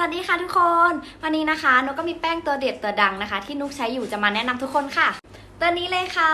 วัสดีค่ะทุกคน วันนี้นะคะนุกก็มีแป้งตัวเด็ดตัวดังนะคะ ที่นุกใช้อยู่จะมาแนะนำทุกคนค่ะ ตัวนี้เลยค่ะ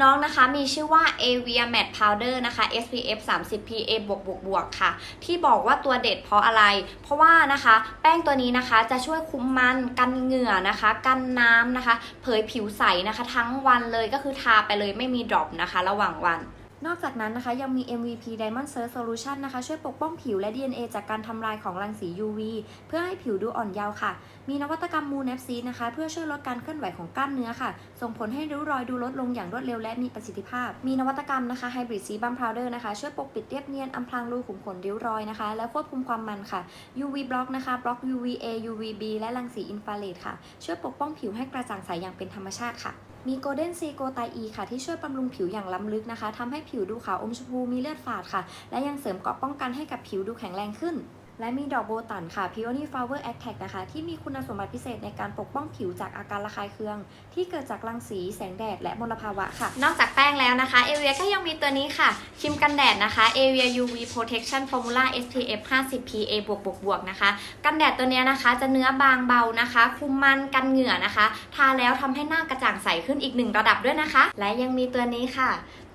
น้องนะคะมีชื่อว่า Avia Matte Powder นะคะ SPF 30 PA บวกบวกบวกค่ะ ที่บอกว่าตัวเด็ดเพราะอะไร เพราะว่านะคะ แป้งตัวนี้นะคะจะช่วยคุมมันกันเหงื่อนะคะ กันน้ำนะคะ เผยผิวใสนะคะ ทั้งวันเลยก็คือทาไปเลยไม่มีดรอปนะคะ ระหว่างวัน นอกจากนั้นนะคะยังมี MVP Diamond Search Solution นะคะช่วยปกป้องผิวและ DNA จากการทำลายของรังสี UV เพื่อให้ผิวดูอ่อนเยาว์ค่ะ มีนวัตกรรม Moon F Seed นะคะ เพื่อช่วยลดการเคลื่อนไหวของกล้ามเนื้อค่ะ ส่งผลให้ริ้วรอยดูลดลงอย่างรวดเร็วและมีประสิทธิภาพ มีนวัตกรรมนะคะ Hybrid Sebum Powder นะคะช่วยปกปิดเรียบเนียนอำพรางรูขุมขนริ้วรอยนะคะ และควบคุมความมันค่ะ UV Block นะคะบล็อก UVA UVB และรังสีอินฟราเรดค่ะ ช่วยปกป้องผิวให้กระจ่างใสอย่างเป็นธรรมชาติค่ะมีโกลเด้นซีโกไตอีค่ะที่ช่วยบำรุงผิวอย่างล้ำลึกนะคะทำให้ผิวดูขาวอมชมพูมีเลือดฝาดค่ะ และยังเสริมเกราะป้องกันให้กับผิวดูแข็งแรงขึ้น และมีดอกโบตันค่ะ Peony Flower Attack นะคะ ที่มีคุณสมบัติพิเศษในการปกป้องผิวจากอาการระคายเคือง ที่เกิดจากรังสี แสงแดด และมลภาวะค่ะ นอกจากแป้งแล้วนะคะ เอเวียก็ยังมีตัวนี้ค่ะครีมกันแดดนะคะ a v i a UV Protection Formula SPF 50 PA บวกบวกบวกนะคะ กันแดดตัวนี้นะคะ จะเนื้อบางเบานะคะ คุมมันกันเหงื่อนะคะ ทาแล้วทำให้หน้ากระจ่างใสขึ้นอีกหนึ่งระดับด้วยนะคะ และยังมีตัวนี้ค่ะ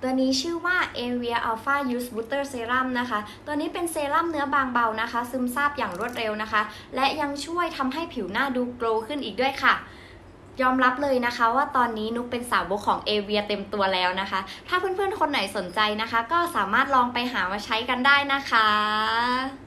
ตัวนี้ชื่อว่า Avia Alpha Use Butter Serum นะคะ ตัวนี้เป็นเซรั่มเนื้อบางเบานะคะซึมซาบอย่างรวดเร็วนะคะ และยังช่วยทำให้ผิวหน้าดูโกลขึ้นอีกด้วยค่ะยอมรับเลยนะคะว่าตอนนี้นุกเป็นสาวกของเอเวียเต็มตัวแล้วนะคะ ถ้าเพื่อนๆ คนไหนสนใจนะคะ ก็สามารถลองไปหามาใช้กันได้นะคะ